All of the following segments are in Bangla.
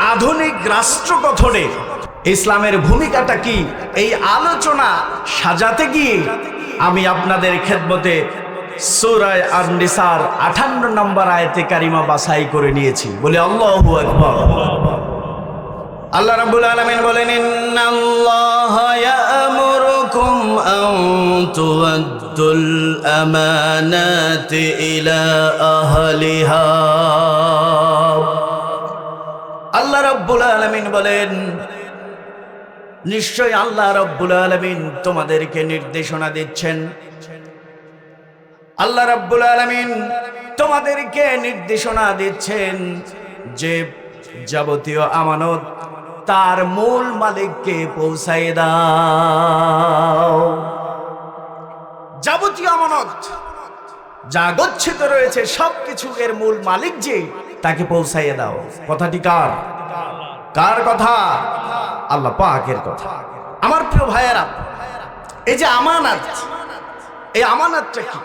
আধুনিক রাষ্ট্র গঠনে ইসলামের ভূমিকাটা কি? এই আলোচনা সাজাতে গিয়ে আমি আপনাদের খেদমতে সুরায় আর নিসার আঠান্ন নম্বর আয়তে কারিমা বাছাই করে নিয়েছি। বলে, আল্লাহু আকবার। আল্লাহ রাব্বুল আলামিন বলেন, ইন্নাল্লাহা ইয়ামুরুকুম আন তুআদ্দুল আমানাতি ইলা আহলিহা। রাব্বুল আলামিন বলেন, নিশ্চয় আল্লাহ রাব্বুল আলামিন তোমাদেরকে নির্দেশনা দিচ্ছেন। আল্লাহ রাব্বুল আলামিন তোমাদেরকে নির্দেশনা দিচ্ছেন যে যাবতীয় আমানত তার মূল মালিককে পৌঁছাই দাও। যাবতীয় আমানত, যা গচ্ছিত রয়েছে, সবকিছু এর মূল মালিক যে তাকে পৌঁছাইয়ে দাও। কথাটি কার? কার কথা? আল্লাহ পাকের কথা। আমার প্রিয় ভাইয়েরা, এই যে আমানত, এই আমানতটা কি?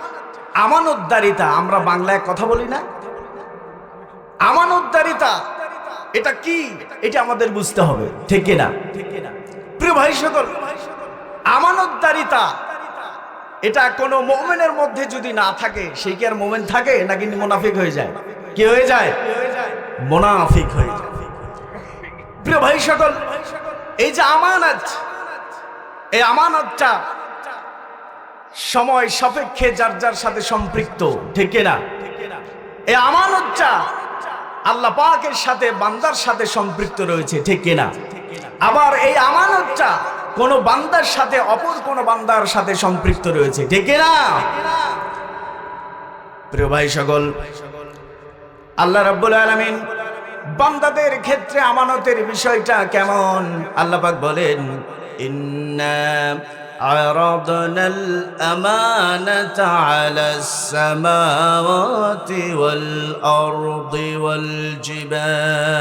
আমানতদারিতা, আমরা বাংলায় কথা বলি না? আমানতদারিতা, এটা কি? এটা আমাদের বুঝতে হবে, ঠিক না? প্রিয় ভাই সকল, আমানতদারিতা, এটা কোনো মোমেনের মধ্যে যদি না থাকে সেই কি আর মোমেন থাকে নাকি মোনাফিক হয়ে যায়? কি হয়ে যায়? মোনাফিক হয়ে যায়। প্রিয় ভাই সকল, এই যে আমানত, এই আমানতটা সময় সাপেক্ষে যার যার সাথে সম্পৃক্ত, ঠিক না এই আমানতটা আল্লাহ পাকের সাথে, বান্দার সাথে সম্পৃক্ত রয়েছে, ঠিক কিনা? আবার এই আমানতটা কোন বান্দার সাথে, অপর কোন বান্দার সাথে সম্পৃক্ত রয়েছে, ঠিক না প্রিয় ভাই সকল আল্লাহ রাব্বুল আলামিন বান্দাদের ক্ষেত্রে আমানতের বিষয়টা কেমন আল্লাহ পাক বলেন ইন্না عرضنا الأمانة على السماوات والأرض والجبال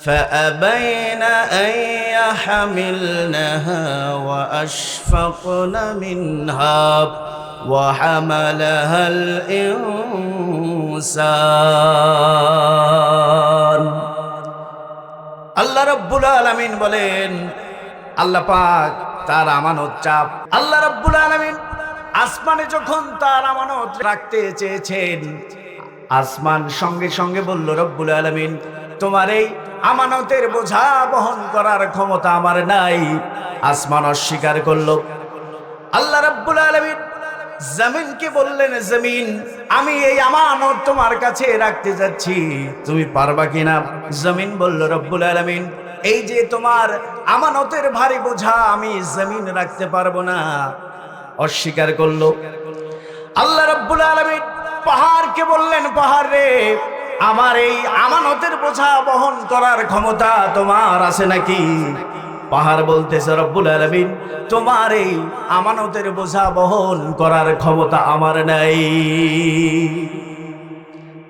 فأبين أن يحملنها وأشفقن منها وحملها الإنسان আল্লাহ রব্বুল আলামিন বলেন, আল্লাহ পাক তার আমানত চাপ। আল্লাহ রব্বুল আলামিন আসমানে যখন তার আমানত রাখতে চেয়েছেন, আসমান সঙ্গে সঙ্গে বলল, রব্বুল আলামিন, তোমার এই আমানতের বোঝা বহন করার ক্ষমতা আমার নাই। আসমান অস্বীকার করল। আল্লাহ রাব্বুল আলামিন জমিনকে বললেন, জমিন, আমি এই আমানত তোমার কাছে রাখতে যাচ্ছি। তুমি পারবা কিনা? জমিন বলল, রব্বুল আলামিন, এই যে তোমার আমানতের ভারী বোঝা, আমি জমিন রাখতে পারব না। অস্বীকার করল। আল্লাহ রব্বুল আলামিন পাহাড়কে বললেন, পাহাড় রে, আমার এই আমানতের বোঝা বহন করার ক্ষমতা তোমার আছে নাকি? পাহাড় বলতেছে, রব্বুল আলামিন, তোমার এই আমানতের বোঝা বহন করার ক্ষমতা আমার নাই।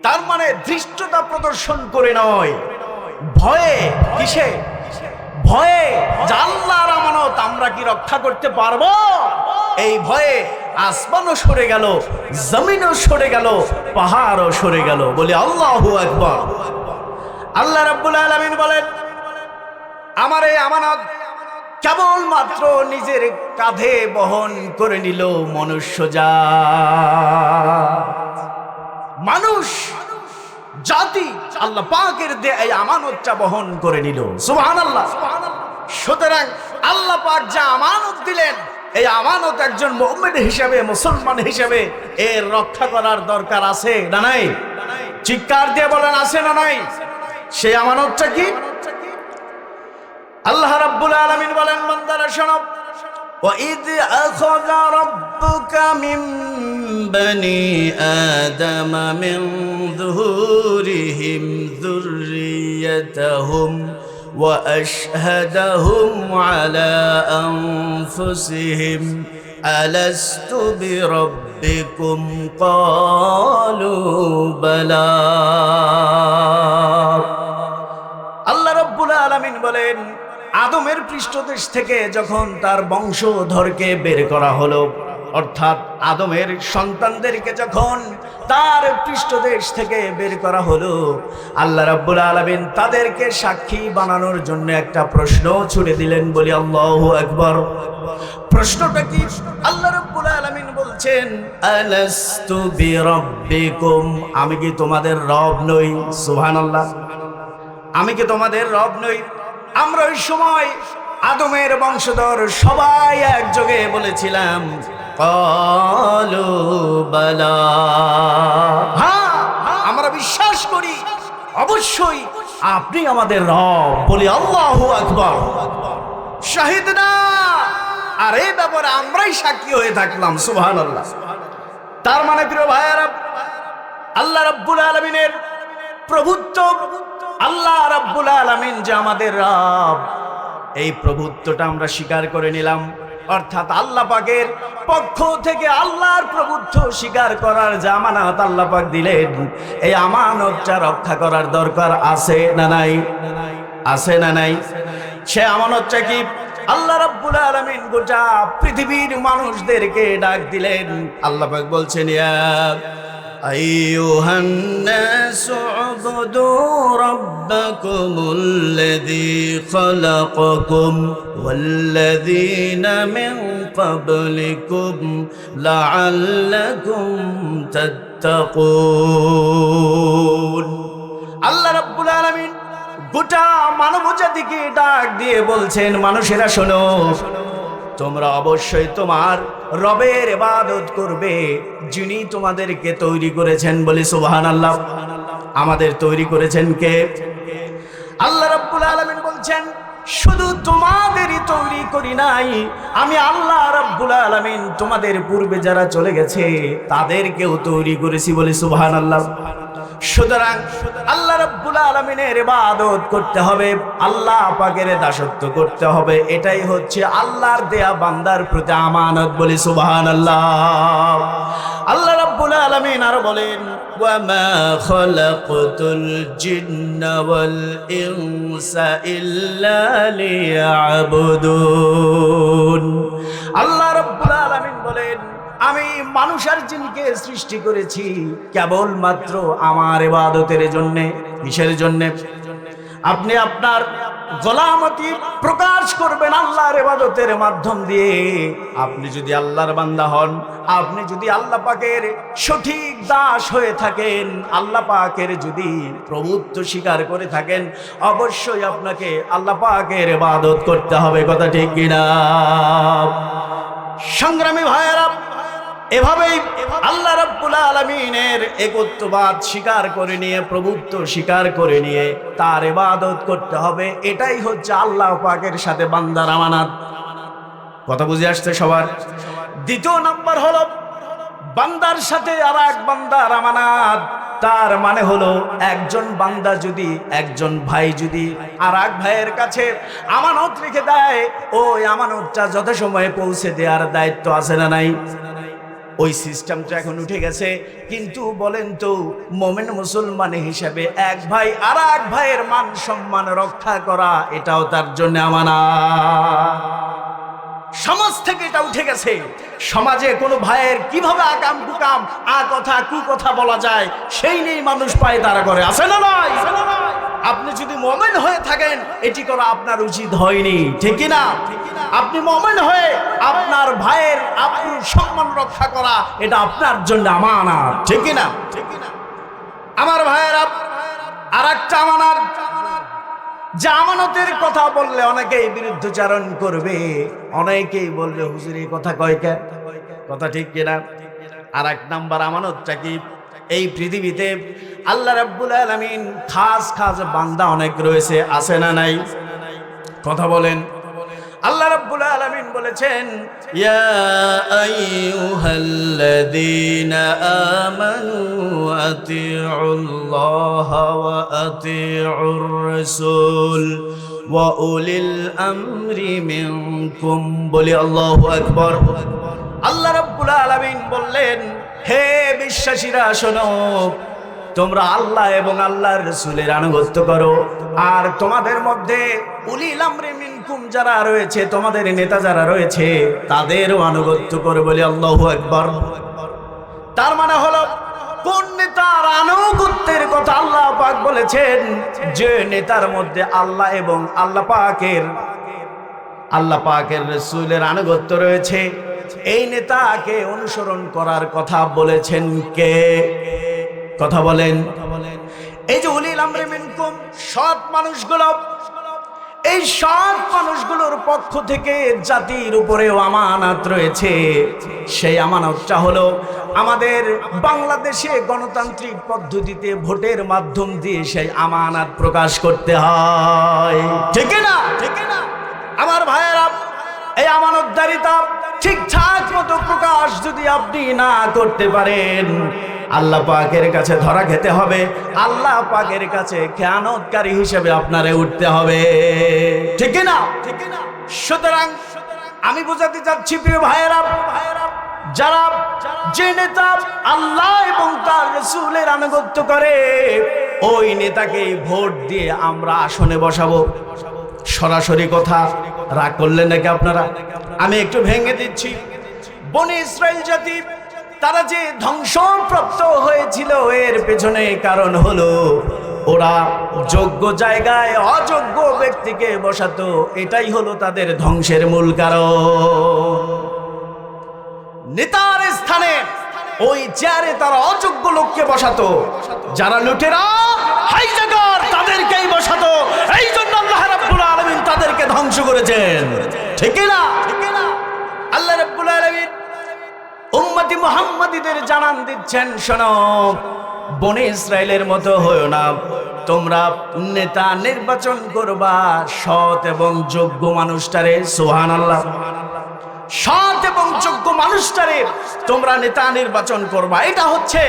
তার মানে ধৃষ্টতা প্রদর্শন করে নয়। ভয়ে, কিসে? ভয়ে যে আল্লাহর আমানত আমরা কি রক্ষা করতে পারব? এই ভয়ে আসমানও সরে গেল, জমিনও সরে গেল, পাহাড়ও সরে গেল। বলে, আল্লাহু আকবার। আল্লাহ রাব্বুল আলামিন বলেন, আমার এই আমানত কেবলমাত্র নিজের কাঁধে বহন করে নিল মনুষ্য যা মানুষ, জাতি, আল্লাহ পাকের এই আমানতটা বহন করে নিল। সুবহানাল্লাহ। সুতরাং আল্লাহ পাক যা আমানত দিলেন, এই আমানত একজন মুমিন হিসেবে, মুসলমান হিসেবে এর রক্ষা করার দরকার আছে না নাই? চিৎকার দিয়ে বলেন, আছে না নাই? সেই আমানতটা কি? আল্লাহ রাব্বুল আলামিন বলেন বান্দারা শোনো وإذ أخذ ربك من بني آدم من ظهورهم ذريتهم وأشهدهم على أنفسهم ألست بربكم قالوا بلى আল্লাহ রব্বুল আলামিন বলেন আদমের পৃষ্ঠদেশ থেকে যখন তার বংশধরকে বের করা হলো, অর্থাৎ আদমের সন্তানদেরকে যখন তার পৃষ্ঠদেশ থেকে বের করা হলো, আল্লাহ রাব্বুল আলামিন তাদেরকে সাক্ষী বানানোর জন্য একটা প্রশ্ন ছুড়ে দিলেন বলি আল্লাহ একবার প্রশ্নটা কি? আল্লাহ রাব্বুল আলামিন বলছেন, আলাস্তু বিরাব্বিকুম? আমি কি তোমাদের রব নই? সুবহানাল্লাহ। আমি কি তোমাদের রব নই? আমরা ওই সময় আদমের বংশধর সবাই একযোগে বলেছিলাম। হ্যাঁ আমরা বিশ্বাস করি, অবশ্যই আপনি আমাদের রব, বলি আল্লাহ আকবর শাহিদ না আর এই ব্যাপারে আমরাই সাক্ষী হয়ে থাকলাম সুবহান আল্লাহ তার মানে প্রিয় ভাইয়ারা, আল্লাহ রাব্বুল আলমিনের প্রভুত্ব আল্লাহ রাব্বুল আলামিন যে আমাদের রব, এই প্রভুত্বটা আমরা স্বীকার করে নিলাম। অর্থাৎ আল্লাহ পাকের পক্ষ থেকে আল্লাহর প্রভুত্ব স্বীকার করার যে আমানত আল্লাহ পাক দিলেন। এই আমানতটা রক্ষা করার দরকার আছে না নাই? আছে না নাই? সে আমানতটা কি? আল্লাহ রাব্বুল আলামিন গোটা পৃথিবীর মানুষদেরকে ডাক দিলেন। আল্লাহ পাক বলছেন, ইয়া أيها الناس اعبدوا ربكم الذي خلقكم والذين من قبلكم لعلكم تتقون আল্লাহ রাব্বুল আলামিন গোটা মানব জাতিকে ডাক দিয়ে বলছেন মানুষেরা শোনো তোমরা অবশ্যই তোমার রবের ইবাদত করবে, যিনি তোমাদেরকে তৈরি করেছেন বলে সুবহান আল্লাহ আমাদের তৈরি করেছেন কে? আল্লাহ রাব্বুল আলামিন বলছেন, শুধু তোমাদেরই তৈরি করি নাই, আমি আল্লাহ রাব্বুল আলামিন তোমাদের পূর্বে যারা চলে গেছে, তাদেরকেও তৈরি করেছি বলে সুবহান আল্লাহ সুতরাং আল্লাহ রাব্বুল আলামিনের ইবাদত করতে হবে, আল্লাহ পাকের দাসত্ব করতে হবে। এটাই হচ্ছে আল্লাহর দেয়া বান্দার প্রতি আমানত বলে সুবহানাল্লাহ। আল্লাহ রাব্বুল আলামিন আর বলেন ওয়া মা খালাকতুল জিন্না ওয়াল ইনসা ইল্লা লিয়াবুদুন। আল্লাহ রাব্বুল আমি মানুষ আর জিনকে সৃষ্টি করেছি কেবলমাত্র আমার ইবাদতের জন্য কিসের জন্য। আপনি আপনার গোলামতি প্রকাশ করবেন আল্লাহর ইবাদতের মাধ্যম দিয়ে। আপনি যদি আল্লাহর বান্দা হন, আপনি যদি আল্লাহ পাকের সঠিক দাস হয়ে থাকেন, আল্লাহ পাকের যদি প্রভুত্ব স্বীকার করে থাকেন, অবশ্যই আপনাকে আল্লাহ পাকের ইবাদত করতে হবে, কথা ঠিক কিনা? সংগ্রামী ভাইয়েরা এভাবেই আল্লাহ রাব্বুল আলামিনের একত্ববাদ স্বীকার করে নিয়ে, প্রভুত্ব স্বীকার করে নিয়ে তার ইবাদত করতে হবে। এটাই হচ্ছে আল্লাহ পাকের সাথে বান্দার আমানাত। কথা বুঝে আসছে সবার? দ্বিতীয় নাম্বার হলো, বান্দার সাথে আর এক বান্দার আমানাত। তার মানে হলো, একজন বান্দা যদি, একজন ভাই যদি আর এক ভাইয়ের কাছে আমানত রেখে দেয়, ওই আমানতটা যথাসময়ে পৌঁছে দেওয়ার দায়িত্ব আছে না নাই? ওই সিস্টেমটা এখন উঠে গেছে। কিন্তু বলেন তো, মোমেন মুসলমান হিসেবে এক ভাই আর এক ভাইয়ের মান সম্মান রক্ষা করা, এটাও তার জন্য আমানা সমাজ থেকে এটা উঠে গেছে। সমাজে কোনো ভাইয়ের কীভাবে আকাম কুকাম, আ কথা, কু কথা বলা যায়, সেই নেই মানুষ পায় তারা করে। আছে না নয় আপনি যদি মোমেন হয়ে থাকেন, এটি করা আপনার উচিত হয়নি। ঠিক না আপনি মোমেন হয়ে আপনার ভাইয়ের আপনার সম্মান রক্ষা করা, এটা আপনার জন্য আমানা ঠিক কি না? আমার ভাইয়ের আর একটা আমানার যে আমানতের কথা বললে অনেকেই বিরুদ্ধচারণ করবে। অনেকেই বলবে, হুজুর, এই কথা কয় কে? কথা ঠিক কিনা আর এক নাম্বার আমানতটা কি? এই পৃথিবীতে আল্লাহ রাব্বুল আলামিন খাস খাস বান্দা অনেক রয়েছে, আছে না নাই? কথা বলেন। আল্লাহ রাব্বুল আলামিন বলেছেন ইয়া আইয়ুহাল্লাযীনা আমানু আতিউল্লাহ ওয়া আতিউর রাসূল ওয়া উলিল আমরি মিনকুম। বলি আল্লাহু আকবার। আল্লাহ রাব্বুল আলামিন বললেন হে বিশ্বাসীরা শোনো তোমরা আল্লাহ এবং আল্লাহর রসুলের আনুগত্য করো। আর তোমাদের মধ্যে উলিল আমরে যারা রয়েছে, তোমাদের নেতা যারা রয়েছে, তাদেরও আনুগত্য করে বলি আল্লাহু আকবার। তার মানে হলো, কোন নেতার আনুগত্যের কথা আল্লাহ পাক বলেছেন, যে নেতার মধ্যে আল্লাহ এবং আল্লাহ পাকের আল্লাহ পাকের রসুলের আনুগত্য রয়েছে। এই নেতাকে অনুসরণ করার কথা বলেছেন কে? কথা বলেন। এই যে উলিল আমরে মিনকুম, সৎ মানুষগুলো, এই সৎ মানুষগুলোর পক্ষ থেকে জাতির উপরেও আমানত রয়েছে। সেই আমানতটা হলো আমাদের বাংলাদেশে গণতান্ত্রিক পদ্ধতিতে ভোটের মাধ্যম দিয়ে সেই আমানত প্রকাশ করতে হয়। ঠিক না? ঠিক না আমার ভাইয়েরা, এই আমানতদারিতা ঠিকঠাক মতো প্রকাশ যদি আপনি না করতে পারেন আল্লাহ পাকের কাছে ধরা খেতে হবে। আল্লাহ পাকের কাছে খেয়ানতকারী হিসেবে আপনারে উঠতে হবে। ঠিক না ঠিক না সুতরাং আমি বোঝাতে চাচ্ছি, প্রিয় ভাইয়েরা ভাইয়েরা যারা যে নেতা আল্লাহ এবং তার রসুলের আনুগত্য করে, ওই নেতাকে ভোট দিয়ে আমরা আসনে বসাবো। সরাসরি কথা রাগ করলেন নাকি আপনারা? আমি একটু ভেঙে দিচ্ছি। বনে ইসরায়েল জাতি তারা যে ধ্বংসপ্রাপ্ত হয়েছিল, এর পেছনে কারণ হলো, ওরা যোগ্য জায়গায় অযোগ্য ব্যক্তিকে বসাতো। এটাই হলো তাদের ধ্বংসের মূল কারণ। নেতার স্থানে ওই চেয়ারে তারা অযোগ্য লোককে বসাতো। যারা লুটেরা হাইজাগার তাদেরকেই বসাতো। এই জন্য আল্লাহ রাব্বুল আলামিন তাদেরকে ধ্বংস করেছেন। ঠিক না ঠিক না? উম্মতি মুহাম্মাদীদের জানান দিচ্ছেন, শোনো। বনে ইসরায়েলের মতো হয়েও না। তোমরা নেতা নির্বাচন করবা, সৎ এবং যোগ্য মানুষটারে সোহান আল্লাহ সৎ এবং যোগ্য মানুষটারে তোমরা নেতা নির্বাচন করবা। এটা হচ্ছে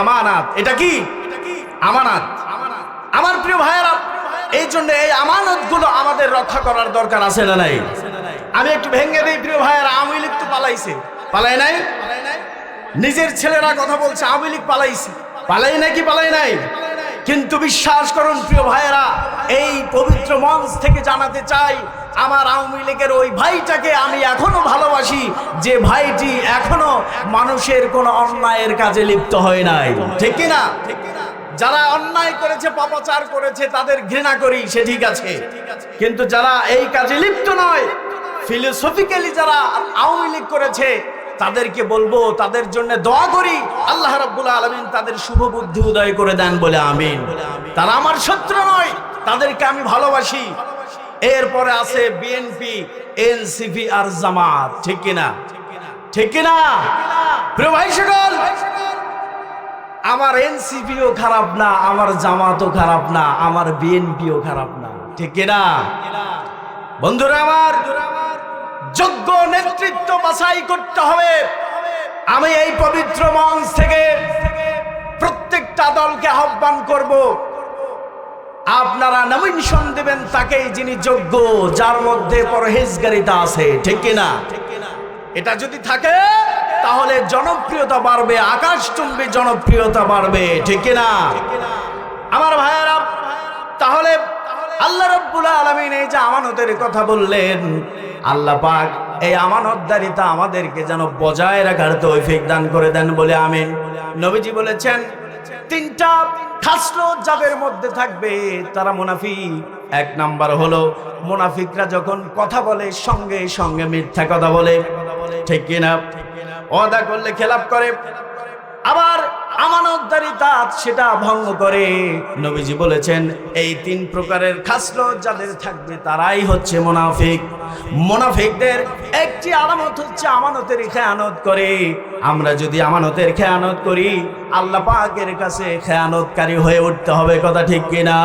আমানাত। এটা কি? আমানাত। আমার প্রিয় ভাইয়েরা, এই জন্য এই আমানতগুলো আমাদের রক্ষা করার দরকার আছে না নাই? আমি একটু ভেঙে দিই, প্রিয় ভাইয়েরা, আওয়ামী তো পালাইছে। পালাই নাই? নিজের ছেলেরা কথা বলছে, আওয়ামী লীগ পালাইছে। পালাই নাকি পালাই নাই? কিন্তু বিশ্বাস করুন, প্রিয় ভাইয়েরা, এই পবিত্র মঞ্চ থেকে জানাতে চাই, আমার আওয়ামী লীগের ওই ভাইটাকে আমি এখনও ভালোবাসি, যে ভাইটি এখনও মানুষের কোনো অন্যায়ের কাজে লিপ্ত হয় নাই। ঠিক না? যারা অন্যায় করেছে, পাপাচার করেছে, তাদের ঘৃণা করি, সে ঠিক আছে। কিন্তু যারা এই কাজে লিপ্ত নয় ফিলোসফিক্যালি যারা আওয়ামী লীগ করেছে তাদেরকে বলব, তাদের জন্য দোয়া করি। আল্লাহ রাব্বুল আলামিন তাদের শুভ বুদ্ধি উদয় করে দেন বলে আমিন। তারা আমার শত্রু নয়, তাদেরকে আমি ভালোবাসি। এরপরে আছে বিএনপি এনসিপি আর জামাত। ঠিক কিনা? ঠিক কিনা? প্রিয় ভাই সকল, আমার এনসিপিও খারাপ না, আমার জামাতও খারাপ না, আমার বিএনপিও খারাপ না। ঠিক কিনা? বন্ধুরা আমার যোগ্য নেতৃত্ব বাছাই করতে হবে। আমি এই পবিত্র মঞ্চ থেকে প্রত্যেকটা দলকে আহ্বান করব। আপনারা নমিনেশন দেবেন তাকে যিনি যোগ্য, যার মধ্যে পরহেজগারিতা আছে, ঠিক কিনা? এটা যদি থাকে, তাহলে জনপ্রিয়তা বাড়বে আকাশ চুম্বি জনপ্রিয়তা বাড়বে, ঠিক কিনা? আমার ভাইয়েরা, তাহলে আল্লাহ রব্বুল আলমিন এই যে আমানতের কথা বললেন আল্লাহ পাক এই আমানতদারিতা আমাদেরকে যেন বজায় রাখার তৌফিক দান করে দেন বলে আমিন। নবীজি বলেছেন, তিনটা খাসলো যাদের মধ্যে থাকবে তারা মুনাফি এক নাম্বার হলো, মুনাফিকরা যখন কথা বলে, সঙ্গে সঙ্গে মিথ্যা কথা বলে। ঠিক কিনা? অদা করলে খেলাপ করে। আবার আমানতদারিতা সেটা ভঙ্গ করে। নবীজি বলেছেন, এই তিন প্রকারের যাদের থাকবে তারাই হচ্ছে মোনাফিক। মোনাফিকদের একটি হচ্ছে খেয়ানত করে। আমরা যদি আমানতের খেয়ানত করি, আল্লাহ পাকের কাছে খেয়ানতকারী হয়ে উঠতে হবে, কথা ঠিক কিনা?